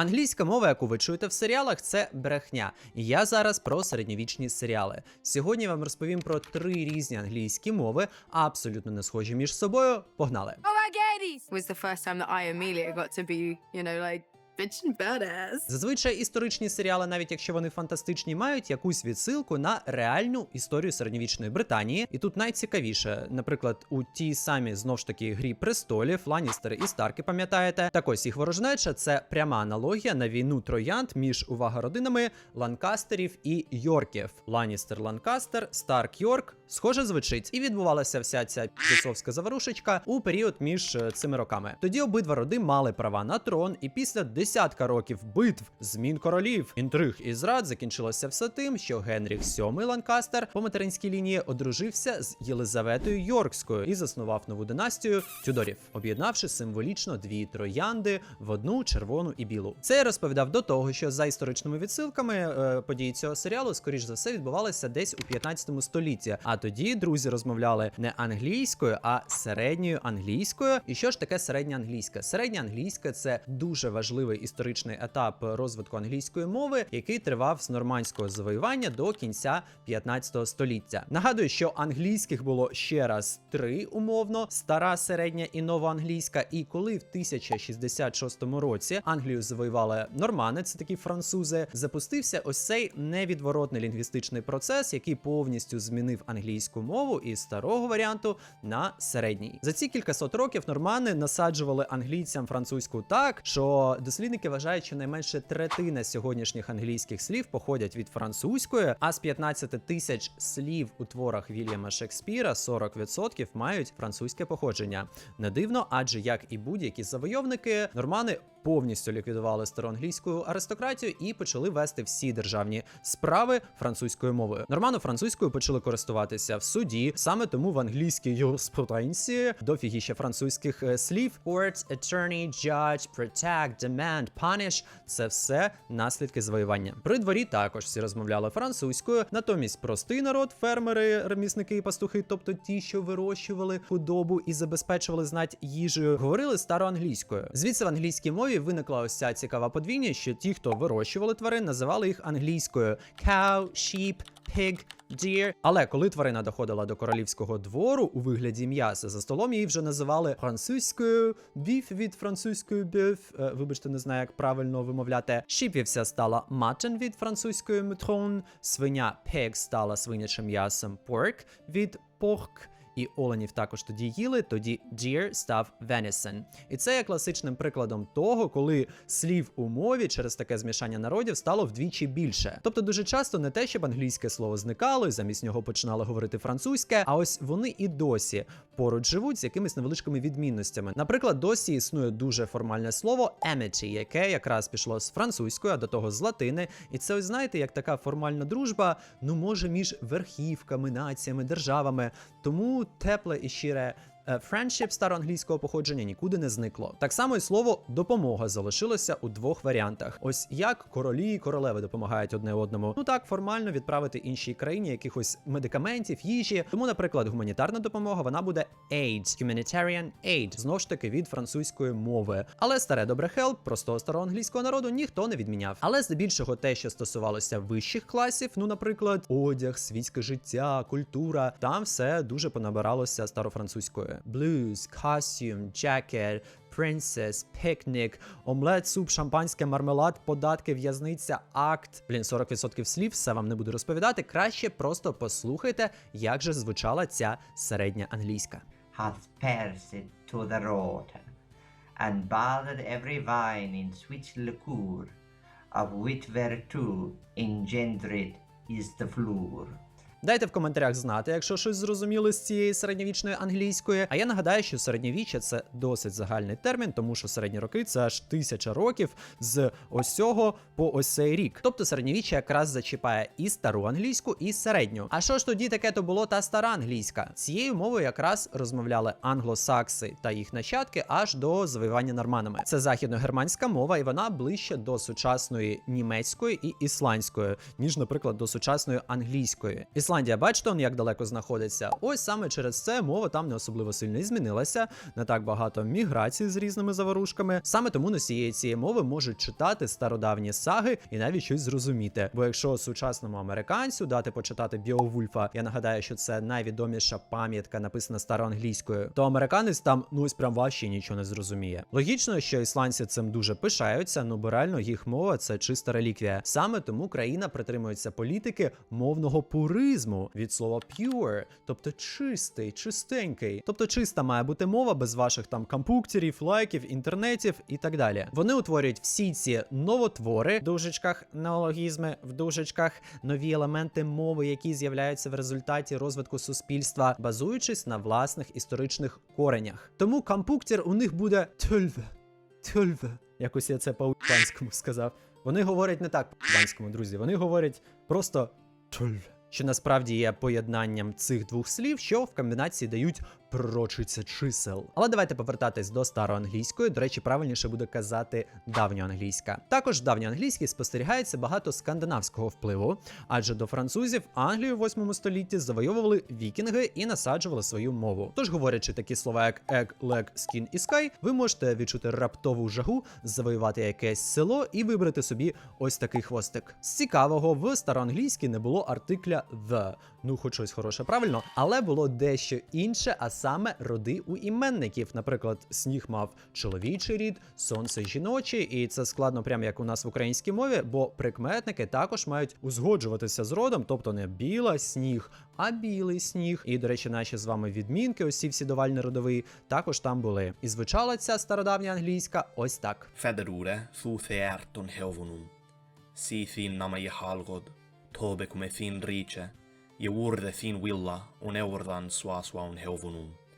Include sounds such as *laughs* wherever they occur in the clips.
Англійська мова, яку ви чуєте в серіалах, це брехня. І я зараз про середньовічні серіали. Сьогодні я вам розповім про три різні англійські мови, абсолютно не схожі між собою. Погнали! Oh, Agades! Was the first time that I, Amelia, got to be, you know, like, bitch badass. Зазвичай історичні серіали, навіть якщо вони фантастичні, мають якусь відсилку на реальну історію середньовічної Британії. І тут найцікавіше, наприклад, у тій самій знов ж таки грі престолів, Ланністери і Старки, пам'ятаєте, так ось їх ворожнеча це пряма аналогія на війну троянд між увага родинами Ланкастерів і Йорків. Ланністер Ланкастер, Старк Йорк. Схоже звучить, і відбувалася вся ця пісовська заварушечка у період між е, цими роками. Тоді обидва роди мали права на трон, і після десятка років битв, змін королів, інтриг і зрад закінчилося все тим, що Генріх VII Ланкастер по материнській лінії одружився з Єлизаветою Йоркською і заснував нову династію Тюдорів, об'єднавши символічно дві троянди в одну червону і білу. Це я розповідав до того, що за історичними відсилками е, події цього серіалу, скоріш за все, відбувалися десь у 15 столітті. А тоді друзі розмовляли не англійською, а середньою англійською. І що ж таке середня англійська? Середня англійська це дуже важливий історичний етап розвитку англійської мови, який тривав з нормандського завоювання до кінця 15 століття. Нагадую, що англійських було ще раз три умовно: стара, середня і новоанглійська. І коли в 1066 році Англію завоювали нормани, це такі французи, запустився ось цей невідворотний лінгвістичний процес, який повністю змінив англійську мову із старого варіанту на середній. За ці кількасот років нормани насаджували англійцям французьку так, що дослідники вважають, що найменше третина сьогоднішніх англійських слів походять від французької, а з 15 тисяч слів у творах Вільяма Шекспіра 40% мають французьке походження. Не дивно, адже як і будь-які завойовники, нормани повністю ліквідували староанглійську аристократію і почали вести всі державні справи французькою мовою. Нормано-французькою почали користуватися в суді, саме тому в англійській юриспруденції дофігіще французьких е, слів court, attorney, judge, protect, demand, punish – це все наслідки завоювання. При дворі також всі розмовляли французькою, натомість простий народ, фермери, ремісники і пастухи, тобто ті, що вирощували худобу і забезпечували знать їжею, говорили староанглійською. Звідси в англійській мові виникла ось ця цікава подвійність, що ті, хто вирощували тварин, називали їх англійською cow, sheep, pig, deer. Але коли тварина доходила до королівського двору у вигляді м'яса, за столом її вже називали французькою, біф від французької біф. Е, вибачте, не знаю, як правильно вимовляти. Шіпівся стала матен від французької метрон, свиня pig стала свинячим м'ясом pork від pork. І оленів також тоді їли, тоді deer став venison. І це є класичним прикладом того, коли слів у мові через таке змішання народів стало вдвічі більше. Тобто дуже часто не те, щоб англійське слово зникало, і замість нього починали говорити французьке, а ось вони і досі поруч живуть з якимись невеличкими відмінностями. Наприклад, досі існує дуже формальне слово amity, яке якраз пішло з французької, а до того з латини. І це ось знаєте, як така формальна дружба, ну може між верхівками, націями, державами. Тому тепле і щире friendship староанглійського походження нікуди не зникло. Так само і слово допомога залишилося у двох варіантах: ось як королі і королеви допомагають одне одному. Ну так формально відправити іншій країні якихось медикаментів, їжі. Тому, наприклад, гуманітарна допомога вона буде aid, humanitarian aid, знову ж таки від французької мови. Але старе добре help простого староанглійського народу ніхто не відміняв. Але здебільшого те, що стосувалося вищих класів, ну, наприклад, одяг, світське життя, культура, там все дуже понабиралося старофранцузькою. Blues, costume, jacket, princess, picnic, омлет, суп, шампанське, мармелад, податки, в'язниця, акт. Блін, 40% слів, все вам не буду розповідати. Краще просто послухайте, як же звучала ця середня англійська. hath pierced to the road, and bathed every vine in sweet liquor, of which vertue engendered is the floor. Дайте в коментарях знати, якщо щось зрозуміли з цієї середньовічної англійської. А я нагадаю, що середньовіччя це досить загальний термін, тому що середні роки це аж тисяча років з ось цього по ось цей рік. Тобто середньовіччя якраз зачіпає і стару англійську, і середню. А що ж тоді таке то було та стара англійська? Цією мовою якраз розмовляли англосакси та їх нащадки аж до завоювання норманами. Це західногерманська мова, і вона ближче до сучасної німецької і ісландської, ніж, наприклад, до сучасної англійської. Ісландія, бачите, он як далеко знаходиться. Ось саме через це мова там не особливо сильно і змінилася. Не так багато міграцій з різними заворушками. Саме тому носії цієї мови можуть читати стародавні саги і навіть щось зрозуміти. Бо якщо сучасному американцю дати почитати Біовульфа, я нагадаю, що це найвідоміша пам'ятка, написана староанглійською, то американець там ну ось прям вообще нічого не зрозуміє. Логічно, що ісландці цим дуже пишаються, ну бо реально їх мова це чиста реліквія. Саме тому країна притримується політики мовного пуризму від слова pure, тобто чистий, чистенький. Тобто чиста має бути мова без ваших там компуктерів, лайків, інтернетів і так далі. Вони утворюють всі ці новотвори в дужечках, неологізми в дужечках, нові елементи мови, які з'являються в результаті розвитку суспільства, базуючись на власних історичних коренях. Тому компуктер у них буде тюльве, тюльве. Якось я це по-українському сказав. Вони говорять не так по-українському, друзі. Вони говорять просто тюльве. Що насправді є поєднанням цих двох слів, що в комбінації дають пророчиця чисел. Але давайте повертатись до староанглійської. До речі, правильніше буде казати давньоанглійська. Також в давньоанглійській спостерігається багато скандинавського впливу, адже до французів Англію в 8 столітті завойовували вікінги і насаджували свою мову. Тож, говорячи такі слова, як egg, leg, skin і sky, ви можете відчути раптову жагу, завоювати якесь село і вибрати собі ось такий хвостик. З цікавого в староанглійській не було артикля the. Ну, хоч щось хороше, правильно, але було дещо інше, а саме роди у іменників. Наприклад, сніг мав чоловічий рід, сонце жіночий, і це складно, прямо як у нас в українській мові, бо прикметники також мають узгоджуватися з родом, тобто не біла сніг, а білий сніг. І, до речі, наші з вами відмінки, ці всі довальні родові, також там були. І звучала ця стародавня англійська ось так. Þú þeirton hefunum. Sí þín nama ég halgod, tobe kume þín ríche, ég úrði þín villa og neurðan svasván.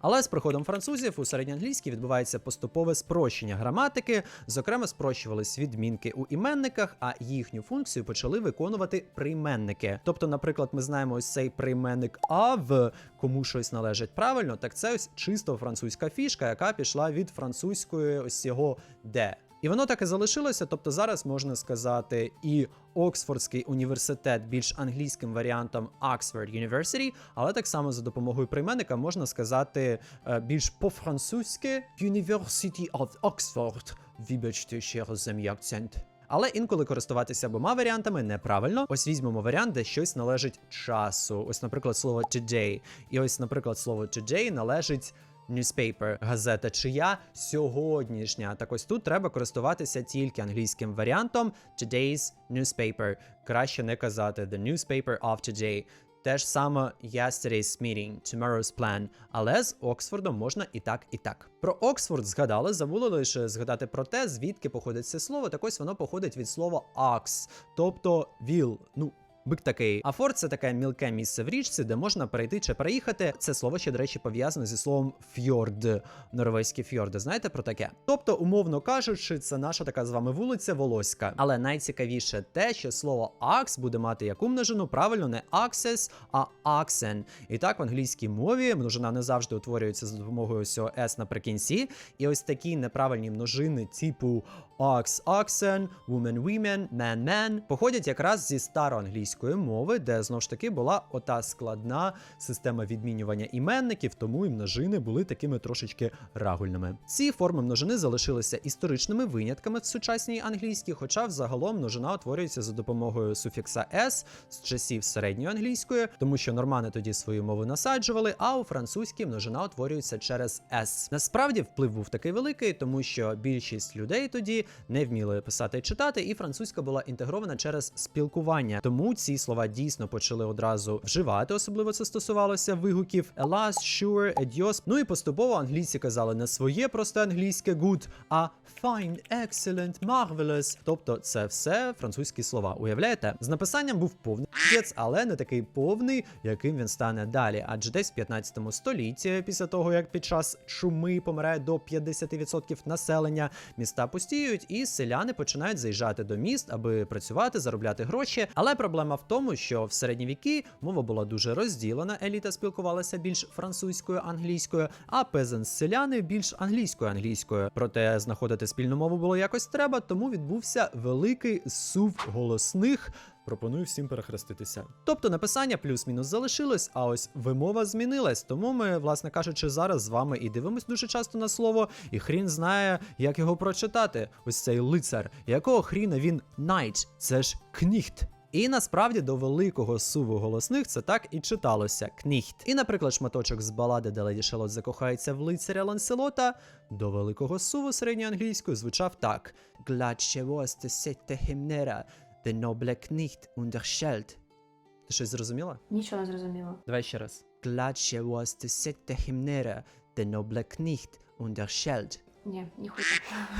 Але з приходом французів у середньоанглійській відбувається поступове спрощення граматики. Зокрема, спрощувались відмінки у іменниках, а їхню функцію почали виконувати прийменники. Тобто, наприклад, ми знаємо ось цей прийменник а в кому щось належить правильно, так це ось чисто французька фішка, яка пішла від французької ось цього де. І воно так і залишилося. Тобто зараз можна сказати і Оксфордський університет більш англійським варіантом Oxford University, але так само за допомогою прийменника можна сказати е, більш по-французьки University of Oxford. Вибачте ще раз за мій акцент. Але інколи користуватися обома варіантами неправильно. Ось візьмемо варіант, де щось належить часу. Ось, наприклад, слово today. І ось, наприклад, слово today належить newspaper, газета чия сьогоднішня. Так ось тут треба користуватися тільки англійським варіантом today's newspaper. Краще не казати the newspaper of today. Те ж саме yesterday's meeting, tomorrow's plan. Але з Оксфордом можна і так, і так. Про Оксфорд згадали, забули лише згадати про те, звідки походить це слово. Так ось воно походить від слова ox, тобто віл. Ну, Бик такий. А форт це таке мілке місце в річці, де можна перейти чи переїхати. Це слово ще, до речі, пов'язане зі словом фьорд, норвезькі фьорди. Знаєте про таке? Тобто, умовно кажучи, це наша така з вами вулиця Волоська. Але найцікавіше те, що слово акс буде мати яку множину, правильно, не access, а аксен. І так в англійській мові множина не завжди утворюється за допомогою цього s наприкінці. І ось такі неправильні множини, типу woman, women, man, man, походять якраз зі староанглійської мови, де знову ж таки була ота складна система відмінювання іменників, тому і множини були такими трошечки рагульними. Ці форми множини залишилися історичними винятками в сучасній англійській, хоча взагалом множина утворюється за допомогою суфікса s з часів середньої англійської, тому що нормани тоді свою мову насаджували, а у французькій множина утворюється через s. Насправді вплив був такий великий, тому що більшість людей тоді не вміли писати і читати, і французька була інтегрована через спілкування. Тому ці слова дійсно почали одразу вживати, особливо це стосувалося вигуків Elas, sure, adios. Ну і поступово англійці казали не своє просто англійське good, а fine, excellent, marvelous. Тобто це все французькі слова. Уявляєте? З написанням був повний п'єць, але не такий повний, яким він стане далі. Адже десь в 15 столітті, після того як під час чуми помирає до 50% населення, міста пустіють, і селяни починають заїжджати до міст, аби працювати, заробляти гроші. Але проблема в тому, що в середні віки мова була дуже розділена. Еліта спілкувалася більш французькою, англійською, а пезенс селяни більш англійською англійською. Проте знаходити спільну мову було якось треба, тому відбувся великий сув голосних пропоную всім перехреститися. Тобто написання плюс-мінус залишилось, а ось вимова змінилась. Тому ми, власне кажучи, зараз з вами і дивимось дуже часто на слово, і хрін знає, як його прочитати. Ось цей лицар. Якого хріна він найт? Це ж кніхт. І насправді до великого суву голосних це так і читалося кніхт. І, наприклад, шматочок з балади, де леді Шалот закохається в лицаря Ланселота, до великого суву середньоанглійською звучав так: himnera, de noble knicht underschelt. Ти щось зрозуміла? Нічого не зрозуміло. Давай ще раз. Himnera, de noble knicht underschelt. Ні, ніхуя.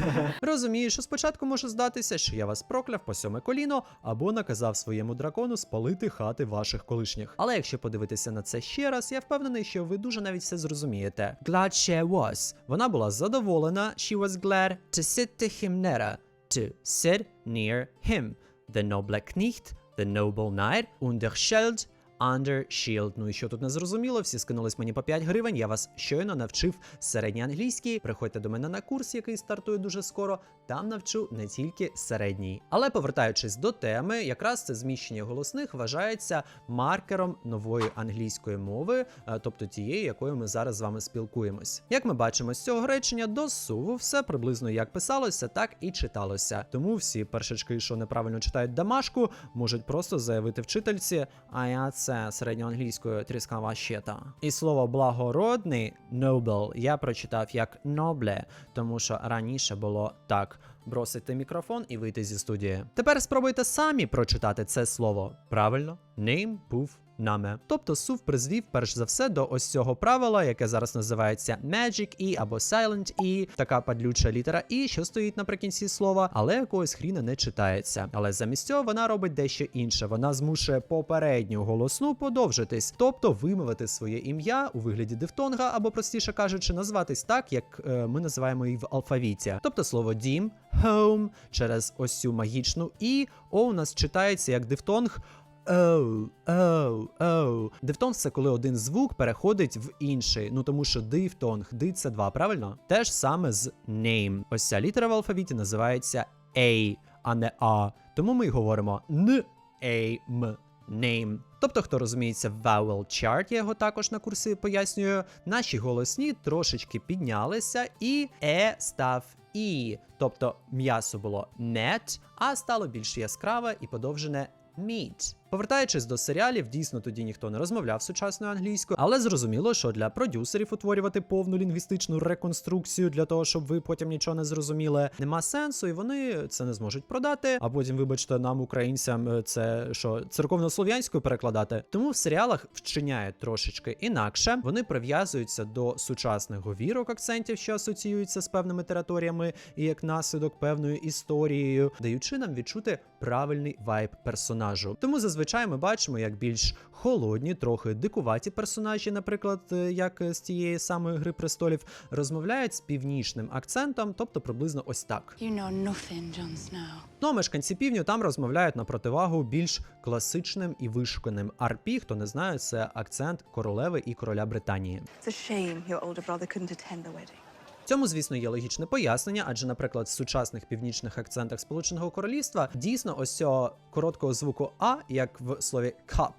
*laughs* Розумію, що спочатку може здатися, що я вас прокляв по сьоме коліно або наказав своєму дракону спалити хати ваших колишніх. Але якщо подивитися на це ще раз, я впевнений, що ви дуже навіть все зрозумієте. Glad she was. Вона була задоволена. She was glad to sit to him near. To sit near him. The noble knicht, the noble knight, underschelt, Under Shield. Ну і що тут не зрозуміло, всі скинулись мені по 5 гривень. Я вас щойно навчив середній англійський. Приходьте до мене на курс, який стартує дуже скоро. Там навчу не тільки середній. Але повертаючись до теми, якраз це зміщення голосних вважається маркером нової англійської мови, е, тобто тієї, якою ми зараз з вами спілкуємось. Як ми бачимо з цього речення до суву, все приблизно як писалося, так і читалося. Тому всі першачки, що неправильно читають домашку, можуть просто заявити вчительці, а я це середньоанглійською тріскава щита. І слово благородний noble я прочитав як noble, тому що раніше було так. Бросити мікрофон і вийти зі студії. Тепер спробуйте самі прочитати це слово. Правильно? Name був наме. Тобто сув призвів перш за все до ось цього правила, яке зараз називається Magic E або Silent E, така падлюча літера І, що стоїть наприкінці слова, але якогось хріна не читається. Але замість цього вона робить дещо інше. Вона змушує попередню голосну подовжитись, тобто вимовити своє ім'я у вигляді дифтонга, або простіше кажучи, назватись так, як е, ми називаємо її в алфавіті. Тобто слово дім, home, через ось цю магічну і о у нас читається як дифтонг. Оу, оу, оу. Дифтонг це коли один звук переходить в інший. Ну тому що дифтонг, ди це два, правильно? Те ж саме з name. Ось ця літера в алфавіті називається A, а не А. Тому ми й говоримо Н, A, М. Name. Тобто, хто розуміється в vowel chart, я його також на курсі пояснюю, наші голосні трошечки піднялися, і е став і. Тобто м'ясо було net, а стало більш яскраве і подовжене meat. Повертаючись до серіалів, дійсно тоді ніхто не розмовляв сучасною англійською, але зрозуміло, що для продюсерів утворювати повну лінгвістичну реконструкцію для того, щоб ви потім нічого не зрозуміли, нема сенсу, і вони це не зможуть продати. А потім, вибачте, нам, українцям, е, це що церковно-слов'янською перекладати. Тому в серіалах вчиняють трошечки інакше. Вони прив'язуються до сучасних говірок акцентів, що асоціюються з певними територіями, і як наслідок певною історією, даючи нам відчути правильний вайб персонажу. Тому зазвичай ми бачимо, як більш холодні, трохи дикуваті персонажі, наприклад, е, як з тієї самої гри престолів, розмовляють з північним акцентом, тобто приблизно ось так. You know nothing, Jon Snow. Ну а мешканці півдню там розмовляють на противагу більш класичним і вишуканим арпі. Хто не знає, це акцент королеви і короля Британії. It's a shame your older brother couldn't attend the wedding. Цьому, звісно, є логічне пояснення, адже, наприклад, в сучасних північних акцентах Сполученого Королівства дійсно ось цього короткого звуку А, як в слові cup,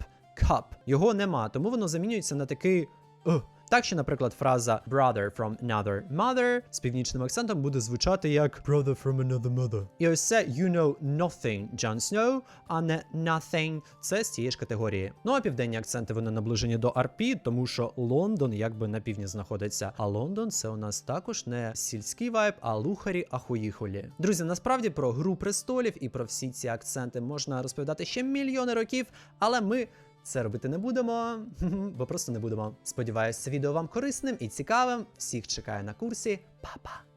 cup, його нема, тому воно замінюється на такий «х». Так що, наприклад, фраза brother from another mother з північним акцентом буде звучати як brother from another mother. І ось це you know nothing, Jon Snow, а не nothing. Це з цієї ж категорії. Ну а південні акценти вони наближені до RP, тому що Лондон якби на півдні знаходиться. А Лондон це у нас також не сільський вайб, а лухарі ахуїхолі. Друзі, насправді про гру престолів і про всі ці акценти можна розповідати ще мільйони років, але ми. Це робити не будемо, *laughs* бо просто не будемо. Сподіваюсь, це відео вам корисним і цікавим. Всіх чекаю на курсі. Па-па!